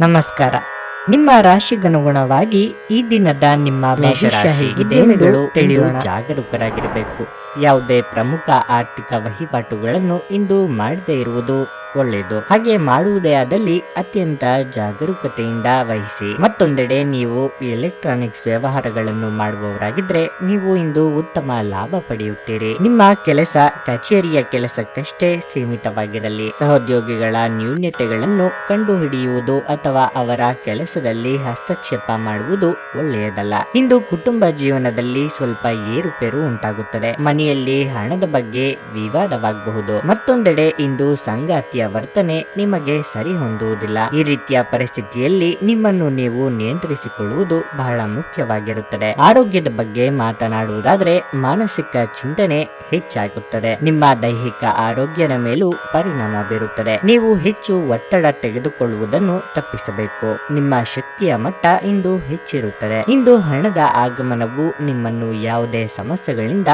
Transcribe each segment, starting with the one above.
ನಮಸ್ಕಾರ. ನಿಮ್ಮ ರಾಶಿಗನುಗುಣವಾಗಿ ಈ ದಿನದ ನಿಮ್ಮ ಭವಿಷ್ಯ ಹೇಗಿದೆ ತಿಳಿಯೋಣ. ಜಾಗರೂಕರಾಗಿರಬೇಕು. ಯಾವುದೇ ಪ್ರಮುಖ ಆರ್ಥಿಕ ವಹಿವಾಟುಗಳನ್ನು ಇಂದು ಮಾಡದೇ ಇರುವುದು ಒಳ್ಳೆಯದು. ಹಾಗೆ ಮಾಡುವುದೇ ಆದಲ್ಲಿ ಅತ್ಯಂತ ಜಾಗರೂಕತೆಯಿಂದ ವಹಿಸಿ. ಮತ್ತೊಂದೆಡೆ ನೀವು ಎಲೆಕ್ಟ್ರಾನಿಕ್ಸ್ ವ್ಯವಹಾರಗಳನ್ನು ಮಾಡುವವರಾಗಿದ್ರೆ ನೀವು ಇಂದು ಉತ್ತಮ ಲಾಭ ಪಡೆಯುತ್ತೀರಿ. ನಿಮ್ಮ ಕೆಲಸ ಕಚೇರಿಯ ಕೆಲಸಕ್ಕಷ್ಟೇ ಸೀಮಿತವಾಗಿರಲಿ. ಸಹೋದ್ಯೋಗಿಗಳ ನ್ಯೂನ್ಯತೆಗಳನ್ನು ಕಂಡುಹಿಡಿಯುವುದು ಅಥವಾ ಅವರ ಕೆಲಸದಲ್ಲಿ ಹಸ್ತಕ್ಷೇಪ ಮಾಡುವುದು ಒಳ್ಳೆಯದಲ್ಲ. ಇಂದು ಕುಟುಂಬ ಜೀವನದಲ್ಲಿ ಸ್ವಲ್ಪ ಏರುಪೇರು ಉಂಟಾಗುತ್ತದೆ. ಮನೆಯಲ್ಲಿ ಹಣದ ಬಗ್ಗೆ ವಿವಾದವಾಗಬಹುದು. ಮತ್ತೊಂದೆಡೆ ಇಂದು ಸಂಗಾತಿಯ ವರ್ತನೆ ನಿಮಗೆ ಸರಿ ಹೊಂದುವುದಿಲ್ಲ. ಈ ರೀತಿಯ ಪರಿಸ್ಥಿತಿಯಲ್ಲಿ ನಿಮ್ಮನ್ನು ನೀವು ನಿಯಂತ್ರಿಸಿಕೊಳ್ಳುವುದು ಬಹಳ ಮುಖ್ಯವಾಗಿರುತ್ತದೆ. ಆರೋಗ್ಯದ ಬಗ್ಗೆ ಮಾತನಾಡುವುದಾದ್ರೆ ಮಾನಸಿಕ ಚಿಂತನೆ ಹೆಚ್ಚಾಗುತ್ತದೆ. ನಿಮ್ಮ ದೈಹಿಕ ಆರೋಗ್ಯದ ಮೇಲೂ ಪರಿಣಾಮ ಬೀರುತ್ತದೆ. ನೀವು ಹೆಚ್ಚು ಒತ್ತಡ ತೆಗೆದುಕೊಳ್ಳುವುದನ್ನು ತಪ್ಪಿಸಬೇಕು. ನಿಮ್ಮ ಶಕ್ತಿಯ ಮಟ್ಟ ಇಂದು ಹೆಚ್ಚಿರುತ್ತದೆ. ಇಂದು ಹಣದ ಆಗಮನವು ನಿಮ್ಮನ್ನು ಯಾವುದೇ ಸಮಸ್ಯೆಗಳಿಂದ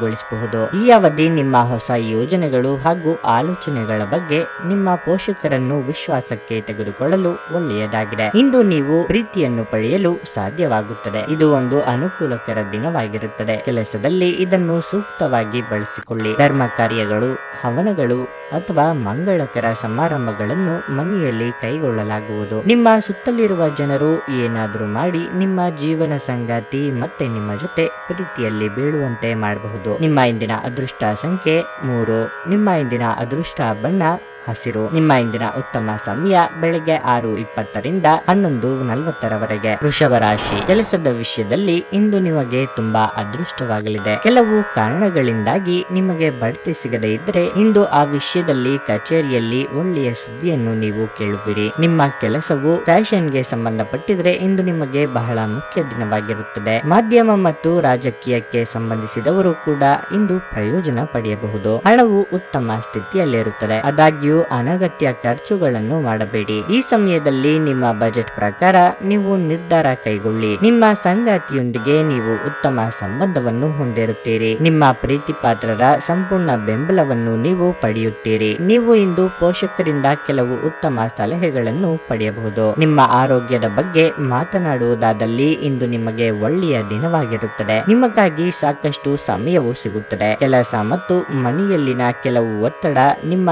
ಮುಕ್ತಗೊಳಿಸಬಹುದು ಈ ಅವಧಿ ನಿಮ್ಮ ಹೊಸ ಯೋಜನೆಗಳು ಹಾಗೂ ಆಲೋಚನೆಗಳ ಬಗ್ಗೆ ನಿಮ್ಮ ಪೋಷಕರನ್ನು ವಿಶ್ವಾಸಕ್ಕೆ ತೆಗೆದುಕೊಳ್ಳಲು ಒಳ್ಳೆಯದಾಗಿದೆ. ಇಂದು ನೀವು ಪ್ರೀತಿಯನ್ನು ಪಡೆಯಲು ಸಾಧ್ಯವಾಗುತ್ತದೆ. ಇದು ಒಂದು ಅನುಕೂಲಕರ ದಿನವಾಗಿರುತ್ತದೆ. ಕೆಲಸದಲ್ಲಿ ಇದನ್ನು ಸೂಕ್ತವಾಗಿ ಬಳಸಿಕೊಳ್ಳಿ. ಧರ್ಮ ಕಾರ್ಯಗಳು, ಹವನಗಳು ಅಥವಾ ಮಂಗಳಕರ ಸಮಾರಂಭಗಳನ್ನು ಮನೆಯಲ್ಲಿ ಕೈಗೊಳ್ಳಲಾಗುವುದು. ನಿಮ್ಮ ಸುತ್ತಲಿರುವ ಜನರು ಏನಾದರೂ ಮಾಡಿ ನಿಮ್ಮ ಜೀವನ ಸಂಗಾತಿ ಮತ್ತೆ ನಿಮ್ಮ ಜೊತೆ ಪ್ರೀತಿಯಲ್ಲಿ ಬೀಳುವಂತೆ ಮಾಡಬಹುದು. ನಿಮ್ಮ ಇಂದಿನ ಅದೃಷ್ಟ ಸಂಖ್ಯೆ ಮೂರು. ನಿಮ್ಮ ಇಂದಿನ ಅದೃಷ್ಟ ಬಣ್ಣ ಹಸಿರು. ನಿಮ್ಮ ಇಂದಿನ ಉತ್ತಮ ಸಮಯ ಬೆಳಗ್ಗೆ ಆರು ಇಪ್ಪತ್ತರಿಂದ ಹನ್ನೊಂದು ನಲವತ್ತರವರೆಗೆ. ವೃಷಭ ರಾಶಿ. ಕೆಲಸದ ವಿಷಯದಲ್ಲಿ ಇಂದು ನಿಮಗೆ ತುಂಬಾ ಅದೃಷ್ಟವಾಗಲಿದೆ. ಕೆಲವು ಕಾರಣಗಳಿಂದಾಗಿ ನಿಮಗೆ ಬಡ್ತಿ ಸಿಗದೇ ಇದ್ರೆ ಇಂದು ಆ ವಿಷಯದಲ್ಲಿ ಕಚೇರಿಯಲ್ಲಿ ಒಳ್ಳೆಯ ಸುದ್ದಿಯನ್ನು ನೀವು ಕೇಳುವಿರಿ. ನಿಮ್ಮ ಕೆಲಸವು ಫ್ಯಾಷನ್ಗೆ ಸಂಬಂಧಪಟ್ಟಿದ್ರೆ ಇಂದು ನಿಮಗೆ ಬಹಳ ಮುಖ್ಯ ದಿನವಾಗಿರುತ್ತದೆ. ಮಾಧ್ಯಮ ಮತ್ತು ರಾಜಕೀಯಕ್ಕೆ ಸಂಬಂಧಿಸಿದವರು ಕೂಡ ಇಂದು ಪ್ರಯೋಜನ ಪಡೆಯಬಹುದು. ಹಣವು ಉತ್ತಮ ಸ್ಥಿತಿಯಲ್ಲಿರುತ್ತದೆ. ಆದಾಗ್ಯೂ ಅನಗತ್ಯ ಖರ್ಚುಗಳನ್ನು ಮಾಡಬೇಡಿ. ಈ ಸಮಯದಲ್ಲಿ ನಿಮ್ಮ ಬಜೆಟ್ ಪ್ರಕಾರ ನೀವು ನಿರ್ಧಾರ ಕೈಗೊಳ್ಳಿ. ನಿಮ್ಮ ಸಂಗಾತಿಯೊಂದಿಗೆ ನೀವು ಉತ್ತಮ ಸಂಬಂಧವನ್ನು ಹೊಂದಿರುತ್ತೀರಿ. ನಿಮ್ಮ ಪ್ರೀತಿ ಪಾತ್ರರ ಸಂಪೂರ್ಣ ಬೆಂಬಲವನ್ನು ನೀವು ಪಡೆಯುತ್ತೀರಿ. ನೀವು ಇಂದು ಪೋಷಕರಿಂದ ಕೆಲವು ಉತ್ತಮ ಸಲಹೆಗಳನ್ನು ಪಡೆಯಬಹುದು. ನಿಮ್ಮ ಆರೋಗ್ಯದ ಬಗ್ಗೆ ಮಾತನಾಡುವುದಾದಲ್ಲಿ ಇಂದು ನಿಮಗೆ ಒಳ್ಳೆಯ ದಿನವಾಗಿರುತ್ತದೆ. ನಿಮಗಾಗಿ ಸಾಕಷ್ಟು ಸಮಯವು ಸಿಗುತ್ತದೆ. ಕೆಲಸ ಮತ್ತು ಮನೆಯಲ್ಲಿನ ಕೆಲವು ಒತ್ತಡ ನಿಮ್ಮ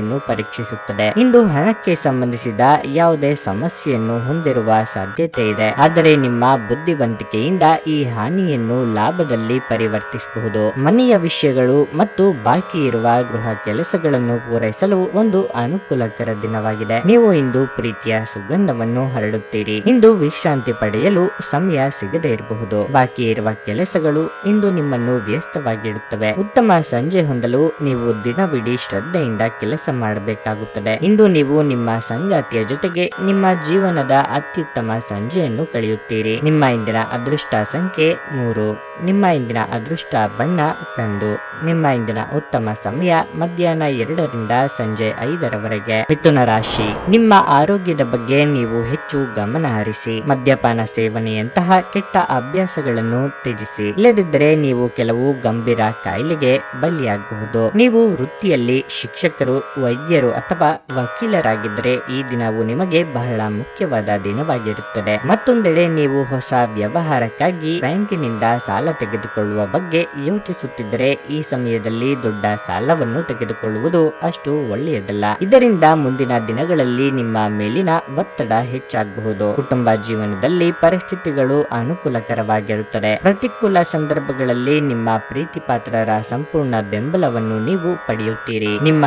ಸಹನೆಯನ್ನು ಪರೀಕ್ಷಿಸುತ್ತದೆ. ಇಂದು ಹಣಕ್ಕೆ ಸಂಬಂಧಿಸಿದ ಯಾವುದೇ ಸಮಸ್ಯೆಯನ್ನು ಹೊಂದಿರುವ ಸಾಧ್ಯತೆ ಇದೆ. ಆದರೆ ನಿಮ್ಮ ಬುದ್ಧಿವಂತಿಕೆಯಿಂದ ಈ ಹಾನಿಯನ್ನು ಲಾಭದಲ್ಲಿ ಪರಿವರ್ತಿಸಬಹುದು. ಮನೆಯ ವಿಷಯಗಳು ಮತ್ತು ಬಾಕಿ ಇರುವ ಗೃಹ ಕೆಲಸಗಳನ್ನು ಪೂರೈಸಲು ಒಂದು ಅನುಕೂಲಕರ ದಿನವಾಗಿದೆ. ನೀವು ಇಂದು ಪ್ರೀತಿಯ ಸುಗಂಧವನ್ನು ಹರಡುತ್ತೀರಿ. ಇಂದು ವಿಶ್ರಾಂತಿ ಪಡೆಯಲು ಸಮಯ ಸಿಗದೇ ಇರಬಹುದು. ಬಾಕಿ ಇರುವ ಕೆಲಸಗಳು ಇಂದು ನಿಮ್ಮನ್ನು ವ್ಯಸ್ತವಾಗಿಡುತ್ತವೆ. ಉತ್ತಮ ಸಂಜೆ ಹೊಂದಲು ನೀವು ದಿನವಿಡೀ ಶ್ರದ್ಧೆಯಿಂದ ಕೆಲಸ ಮಾಡಬೇಕಾಗುತ್ತದೆ. ಇಂದು ನೀವು ನಿಮ್ಮ ಸಂಗಾತಿಯ ಜೊತೆಗೆ ನಿಮ್ಮ ಜೀವನದ ಅತ್ಯುತ್ತಮ ಸಂಜೆಯನ್ನು ಕಳೆಯುತ್ತೀರಿ. ನಿಮ್ಮ ಇಂದಿನ ಅದೃಷ್ಟ ಸಂಖ್ಯೆ ಮೂರು. ನಿಮ್ಮ ಇಂದಿನ ಅದೃಷ್ಟ ಬಣ್ಣ ಕಂದು ನಿಮ್ಮ ಇಂದಿನ ಉತ್ತಮ ಸಮಯ ಮಧ್ಯಾಹ್ನ ಎರಡರಿಂದ ಸಂಜೆ ಐದರವರೆಗೆ. ಮಿಥುನ ರಾಶಿ. ನಿಮ್ಮ ಆರೋಗ್ಯದ ಬಗ್ಗೆ ನೀವು ಹೆಚ್ಚು ಗಮನ ಹರಿಸಿ. ಮದ್ಯಪಾನ ಸೇವನೆಯಂತಹ ಕೆಟ್ಟ ಅಭ್ಯಾಸಗಳನ್ನು ತ್ಯಜಿಸಿ. ಇಲ್ಲದಿದ್ದರೆ ನೀವು ಕೆಲವು ಗಂಭೀರ ಕಾಯಿಲೆಗೆ ಬಲಿಯಾಗಬಹುದು. ನೀವು ವೃತ್ತಿಯಲ್ಲಿ ಶಿಕ್ಷಕರು ವೈದ್ಯರು ಅಥವಾ ವಕೀಲರಾಗಿದ್ದರೆ ಈ ದಿನವು ನಿಮಗೆ ಬಹಳ ಮುಖ್ಯವಾದ ದಿನವಾಗಿರುತ್ತದೆ. ಮತ್ತೊಂದೆಡೆ ನೀವು ಹೊಸ ವ್ಯವಹಾರಕ್ಕಾಗಿ ಬ್ಯಾಂಕಿನಿಂದ ಸಾಲ ತೆಗೆದುಕೊಳ್ಳುವ ಬಗ್ಗೆ ಯೋಚಿಸುತ್ತಿದ್ದರೆ ಈ ಸಮಯದಲ್ಲಿ ದೊಡ್ಡ ಸಾಲವನ್ನು ತೆಗೆದುಕೊಳ್ಳುವುದು ಅಷ್ಟು ಒಳ್ಳೆಯದಲ್ಲ. ಇದರಿಂದ ಮುಂದಿನ ದಿನಗಳಲ್ಲಿ ನಿಮ್ಮ ಮೇಲಿನ ಒತ್ತಡ ಹೆಚ್ಚಾಗಬಹುದು. ಕುಟುಂಬ ಜೀವನದಲ್ಲಿ ಪರಿಸ್ಥಿತಿಗಳು ಅನುಕೂಲಕರವಾಗಿರುತ್ತದೆ. ಪ್ರತಿಕೂಲ ಸಂದರ್ಭಗಳಲ್ಲಿ ನಿಮ್ಮ ಪ್ರೀತಿ ಪಾತ್ರರ ಸಂಪೂರ್ಣ ಬೆಂಬಲವನ್ನು ನೀವು ಪಡೆಯುತ್ತೀರಿ. ನಿಮ್ಮ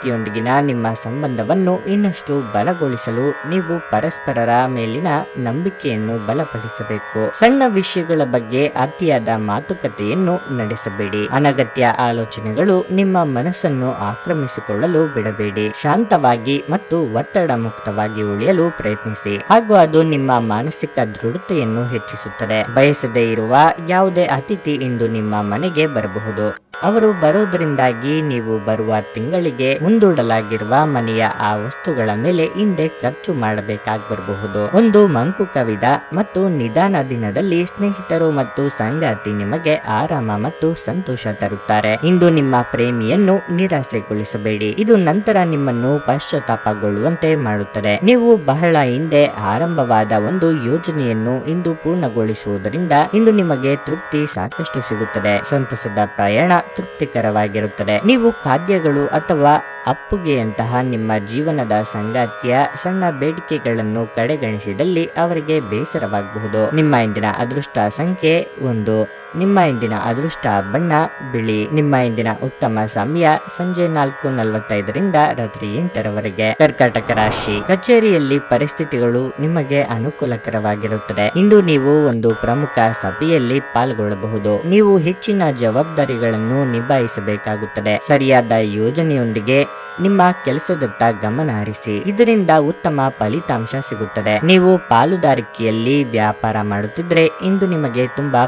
ಸಂಗಾತಿಯೊಂದಿಗಿನ ನಿಮ್ಮ ಸಂಬಂಧವನ್ನು ಇನ್ನಷ್ಟು ಬಲಗೊಳಿಸಲು ನೀವು ಪರಸ್ಪರರ ಮೇಲಿನ ನಂಬಿಕೆಯನ್ನು ಬಲಪಡಿಸಬೇಕು. ಸಣ್ಣ ವಿಷಯಗಳ ಬಗ್ಗೆ ಅತಿಯಾದ ಮಾತುಕತೆಯನ್ನು ನಡೆಸಬೇಡಿ. ಅನಗತ್ಯ ಆಲೋಚನೆಗಳು ನಿಮ್ಮ ಮನಸ್ಸನ್ನು ಆಕ್ರಮಿಸಿಕೊಳ್ಳಲು ಬಿಡಬೇಡಿ. ಶಾಂತವಾಗಿ ಮತ್ತು ಒತ್ತಡ ಮುಕ್ತವಾಗಿ ಉಳಿಯಲು ಪ್ರಯತ್ನಿಸಿ. ಹಾಗೂ ಅದು ನಿಮ್ಮ ಮಾನಸಿಕ ದೃಢತೆಯನ್ನು ಹೆಚ್ಚಿಸುತ್ತದೆ. ಬಯಸದೇ ಇರುವ ಯಾವುದೇ ಅತಿಥಿ ಇಂದು ನಿಮ್ಮ ಮನೆಗೆ ಬರಬಹುದು. ಅವರು ಬರುವುದರಿಂದಾಗಿ ನೀವು ಬರುವ ತಿಂಗಳಿಗೆ ಮುಂದೂಡಲಾಗಿರುವ ಮನೆಯ ಆ ವಸ್ತುಗಳ ಮೇಲೆ ಹಿಂದೆ ಖರ್ಚು ಮಾಡಬೇಕಾಗಿ ಬರಬಹುದು ಒಂದು ಮಂಕು ಕವಿದ ಮತ್ತು ನಿಧಾನ ದಿನದಲ್ಲಿ ಸ್ನೇಹಿತರು ಮತ್ತು ಸಂಗಾತಿ ನಿಮಗೆ ಆರಾಮ ಮತ್ತು ಸಂತೋಷ ತರುತ್ತಾರೆ. ಇಂದು ನಿಮ್ಮ ಪ್ರೇಮಿಯನ್ನು ನಿರಾಸೆಗೊಳಿಸಬೇಡಿ. ಇದು ನಂತರ ನಿಮ್ಮನ್ನು ಪಶ್ಚಾತ್ತಾಪಗೊಳ್ಳುವಂತೆ ಮಾಡುತ್ತದೆ. ನೀವು ಬಹಳ ಹಿಂದೆ ಆರಂಭವಾದ ಒಂದು ಯೋಜನೆಯನ್ನು ಇಂದು ಪೂರ್ಣಗೊಳಿಸುವುದರಿಂದ ಇಂದು ನಿಮಗೆ ತೃಪ್ತಿ ಸಾಕಷ್ಟು ಸಿಗುತ್ತದೆ. ಸಂತಸದ ಪ್ರಯಾಣ ತೃಪ್ತಿಕರವಾಗಿರುತ್ತದೆ. ನೀವು ಖಾದ್ಯಗಳು ಅಥವಾ ಅಪ್ಪುಗೆಯಂತಹ ನಿಮ್ಮ ಜೀವನದ ಸಂಗಾತಿಯ ಸಣ್ಣ ಬೇಡಿಕೆಗಳನ್ನು ಕಡೆಗಣಿಸಿದಲ್ಲಿ ಅವರಿಗೆ ಬೇಸರವಾಗಬಹುದು. ನಿಮ್ಮ ಇಂದಿನ ಅದೃಷ್ಟ ಸಂಖ್ಯೆ ಒಂದು. ನಿಮ್ಮ ಇಂದಿನ ಅದೃಷ್ಟ ಬಣ್ಣ, ಬಿಳಿ. ನಿಮ್ಮ ಇಂದಿನ ಉತ್ತಮ ಸಮಯ ಸಂಜೆ ನಾಲ್ಕು ನಲವತ್ತೈದರಿಂದ ರಾತ್ರಿ ಎಂಟರವರೆಗೆ. ಕರ್ಕಾಟಕ ರಾಶಿ. ಕಚೇರಿಯಲ್ಲಿ ಪರಿಸ್ಥಿತಿಗಳು ನಿಮಗೆ ಅನುಕೂಲಕರವಾಗಿರುತ್ತದೆ. ಇಂದು ನೀವು ಒಂದು ಪ್ರಮುಖ ಸಭೆಯಲ್ಲಿ ಪಾಲ್ಗೊಳ್ಳಬಹುದು. ನೀವು ಹೆಚ್ಚಿನ ಜವಾಬ್ದಾರಿಗಳನ್ನು ನಿಭಾಯಿಸಬೇಕಾಗುತ್ತದೆ. ಸರಿಯಾದ ಯೋಜನೆಯೊಂದಿಗೆ ನಿಮ್ಮ ಕೆಲಸದತ್ತ ಗಮನ ಹರಿಸಿ. ಇದರಿಂದ ಉತ್ತಮ ಫಲಿತಾಂಶ ಸಿಗುತ್ತದೆ. ನೀವು ಪಾಲುದಾರಿಕೆಯಲ್ಲಿ ವ್ಯಾಪಾರ ಮಾಡುತ್ತಿದ್ರೆ ಇಂದು ನಿಮಗೆ ತುಂಬಾ